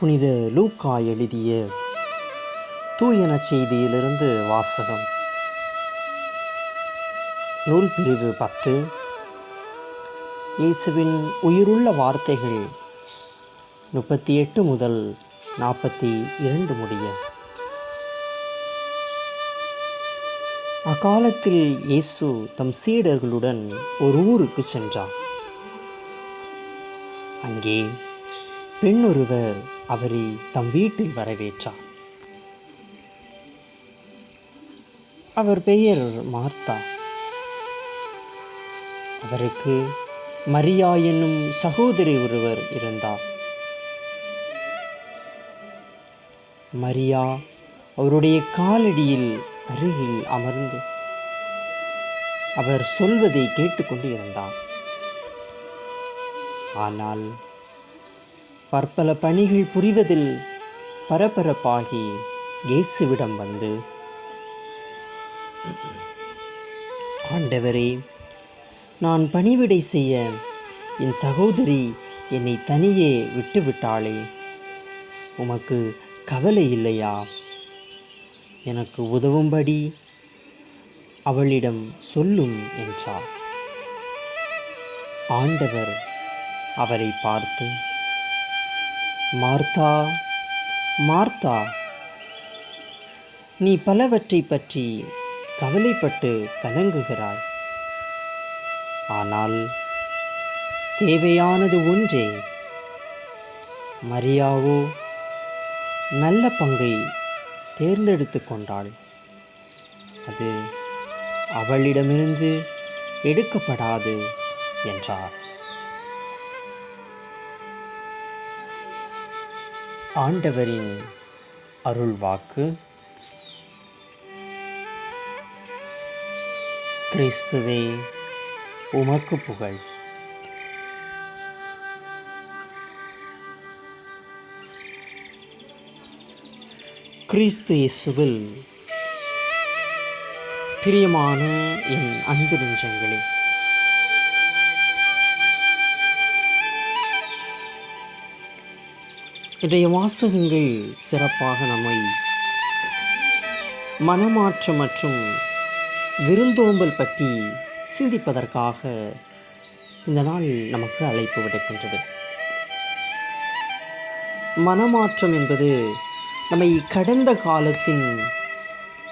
புனித லூக்கா எழுதிய தூயன செய்தியிலிருந்து வாசகம். நூல் பிரிவு பத்து. இயேசுவின் உயிருள்ள வார்த்தைகள் முப்பத்தி எட்டு முதல் நாற்பத்தி இரண்டு முடிய. அக்காலத்தில் இயேசு தம் சீடர்களுடன் ஒரு ஊருக்கு சென்றார். அங்கே பெண்ணொருவர் அவரை தம் வீட்டில் வரவேற்றார். அவர் பெயர் மார்த்தா. அவருக்கு மரியா என்னும் சகோதரி ஒருவர் இருந்தார். மரியா அவருடைய காலடியில் அருகில் அமர்ந்து அவர் சொல்வதை கேட்டுக்கொண்டு இருந்தார். ஆனால் பற்பல பணிகள் புரிவதில் பரபரப்பாகி இயேசுவிடம் வந்து ஆண்டவரே நான் பணிவிடை செய்ய என் சகோதரி என்னை தனியே விட்டுவிட்டாளே. உமக்கு கவலை இல்லையா? எனக்கு உதவும்படி அவளிடம் சொல்லும் என்றார். ஆண்டவர் அவரை பார்த்து மார்த்தா மார்த்தா. நீ பலவற்றை பற்றி கவலைப்பட்டு கலங்குகிறாய். ஆனால் தேவையானது ஒன்றே. மரியாவோ நல்ல பங்கை தேர்ந்தெடுத்து கொண்டாள். அது அவளிடமிருந்து எடுக்கப்படாது என்றார். ஆண்டவரின் அருள் வாக்கு கிறிஸ்துவே உமக்கு புகழ். கிறிஸ்து இயேசுவில் பிரியமான என் அன்பு நெஞ்சங்களே இன்றைய வாசகங்கள் சிறப்பாக நம்மை மனமாற்றம் மற்றும் விருந்தோம்பல் பற்றி சிந்திப்பதற்காக இந்த நாள் நமக்கு அழைப்பு விடுக்கின்றது. மனமாற்றம் என்பது நம்மை கடந்த காலத்தின்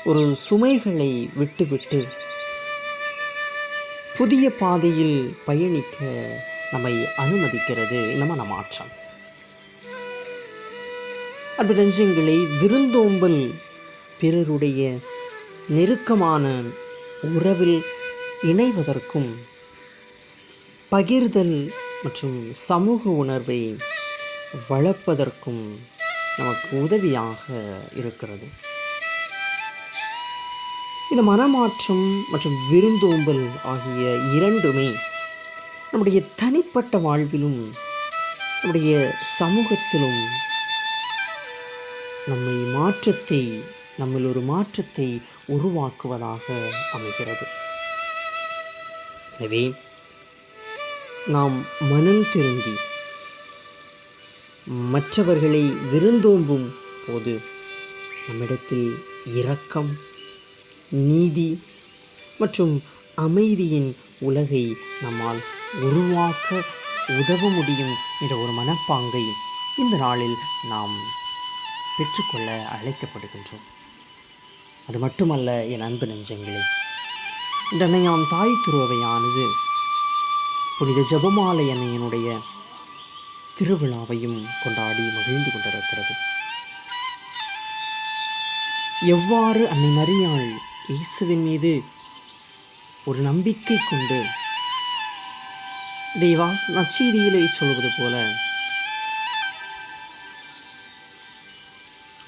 ஒரு சுமைகளை விட்டுவிட்டு புதிய பாதையில் பயணிக்க நம்மை அனுமதிக்கிறது இந்த மனமாற்றம். அன்பு விருந்தோம்பல் பிறருடைய நெருக்கமான உறவில் இணைவதற்கும் பகிர்தல் மற்றும் சமூக உணர்வை வளர்ப்பதற்கும் நமக்கு உதவியாக இருக்கிறது. இந்த மனமாற்றம் மற்றும் விருந்தோம்பல் ஆகிய இரண்டுமே நம்முடைய தனிப்பட்ட வாழ்விலும் நம்முடைய சமூகத்திலும் நம்மை மாற்றத்தை நம்மில் ஒரு மாற்றத்தை உருவாக்குவதாக அமைகிறது. எனவே நாம் மனம் திருந்தி மற்றவர்களை விருந்தோம்பும் போது நம்மிடத்தில் இரக்கம் நீதி மற்றும் அமைதியின் உலகை நம்மால் உருவாக்க உதவ முடியும் என்ற ஒரு மனப்பாங்கை இந்த நாளில் நாம் பெற்றுக்கொள்ள அழைக்கப்படுகின்றோம். அது மட்டுமல்ல என் அன்பு நெஞ்சங்களே தன்னையாம் தாய் துறவையானது புனித ஜபமாலை அன்னையனுடைய திருவிழாவையும் கொண்டாடி மகிழ்ந்து கொண்டிருக்கிறது. எவ்வாறு அன்னை மரியாள் இயேசுவின் மீது ஒரு நம்பிக்கை கொண்டு தெய்வாஸ் நச்சீதியிலே சொல்வது போல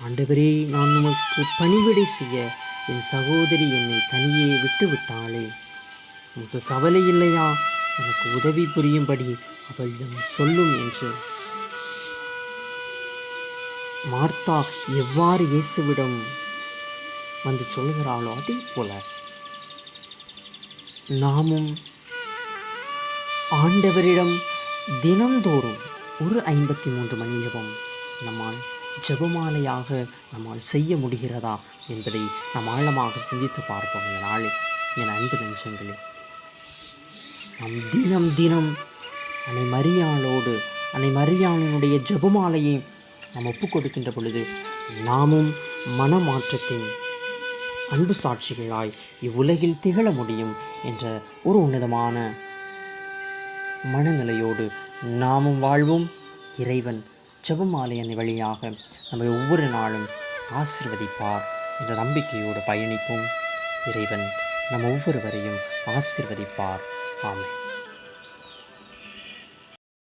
ஆண்டவரே நான் உமக்கு பணிவிடை செய்ய என் சகோதரி என்னை தனியே விட்டுவிட்டாளே. உனக்கு கவலை இல்லையா? எனக்கு உதவி புரியும்படி அவளிடம் சொல்லும் என்று. மார்த்தா எவ்வாறு இயேசுவிடம் வந்து சொல்கிறாளோ அதே போல நாமும் ஆண்டவரிடம் தினந்தோறும் ஒரு ஐம்பத்தி மூன்று மணி ஜபம் நம்மால் ஜெபமாலையாக நம்மால் செய்ய முடிகிறதா என்பதை நாம் ஆழமாக சிந்தித்து பார்ப்போம் இந்த நாளில். என் அன்பு நெஞ்சங்களே நாம் தினம் தினம் அன்னை மரியாளோடு அன்னை மரியாளினுடைய ஜெபமாலையை நாம் ஒப்புக்கொடுக்கின்ற பொழுது நாமும் மனமாற்றத்தின் அன்பு சாட்சிகளாய் இவ்வுலகில் திகழ முடியும் என்ற ஒரு உன்னதமான மனநிலையோடு நாமும் வாழ்வோம். இறைவன் ஜெபமாலையன் வழியாக நம்மை ஒவ்வொரு நாளும் ஆசிர்வதிப்பார். இந்த நம்பிக்கையோடு பயணிப்போம். இறைவன் நம் ஒவ்வொருவரையும் ஆசிர்வதிப்பார். ஆமென்.